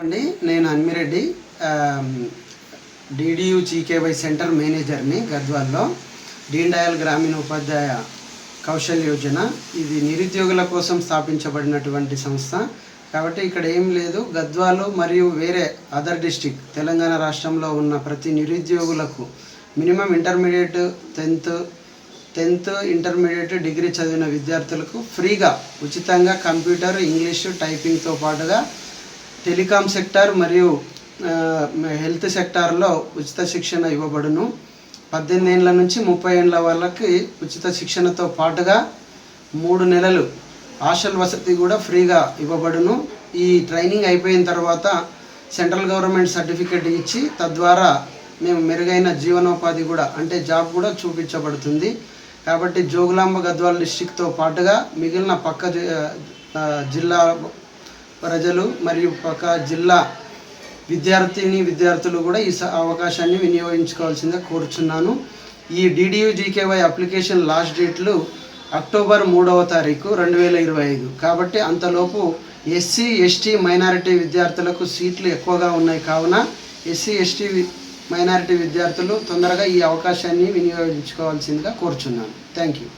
అండి నేను అన్మిరెడ్డి డిడియు జీకేవై సెంటర్ మేనేజర్ని గద్వాల్లో దీన్ దయాల్ గ్రామీణ ఉపాధ్యాయ కౌశల్ యోజన. ఇది నిరుద్యోగుల కోసం స్థాపించబడినటువంటి సంస్థ. కాబట్టి ఇక్కడ ఏం లేదు గద్వాలు మరియు వేరే అదర్ డిస్టిక్ తెలంగాణ రాష్ట్రంలో ఉన్న ప్రతి నిరుద్యోగులకు minimum intermediate tenth tenth intermediate degree చదివిన విద్యార్థులకు ఫ్రీగా ఉచితంగా కంప్యూటర్ ఇంగ్లీషు టైపింగ్తో పాటుగా టెలికాం సెక్టార్ మరియు హెల్త్ సెక్టార్లో ఉచిత శిక్షణ ఇవ్వబడును. పద్దెనిమిది ఏళ్ళ నుంచి ముప్పై ఏళ్ళ వాళ్ళకి ఉచిత శిక్షణతో పాటుగా మూడు నెలలు హాస్టల్ వసతి కూడా ఫ్రీగా ఇవ్వబడును. ఈ ట్రైనింగ్ అయిపోయిన తర్వాత సెంట్రల్ గవర్నమెంట్ సర్టిఫికేట్ ఇచ్చి తద్వారా మేము మెరుగైన జీవనోపాధి కూడా అంటే జాబ్ కూడా చూపించబడుతుంది. కాబట్టి జోగులాంబ గద్వాల డిస్టిక్తో పాటుగా మిగిలిన పక్క జిల్లా ప్రజలు మరియు ఒక జిల్లా విద్యార్థిని విద్యార్థులు కూడా ఈ స- అవకాశాన్ని వినియోగించుకోవాల్సిందిగా కోరుచున్నాను. ఈ డిడియు జీకేవై అప్లికేషన్ లాస్ట్ డేట్లు అక్టోబర్ మూడవ తారీఖు రెండు వేల ఇరవై ఐదు. కాబట్టి అంతలోపు ఎస్సీ ఎస్టీ మైనారిటీ విద్యార్థులకు సీట్లు ఎక్కువగా ఉన్నాయి కావున ఎస్సీ ఎస్టీ మైనారిటీ విద్యార్థులు తొందరగా ఈ అవకాశాన్ని వినియోగించుకోవాల్సిందిగా కోరుచున్నాను. Thank you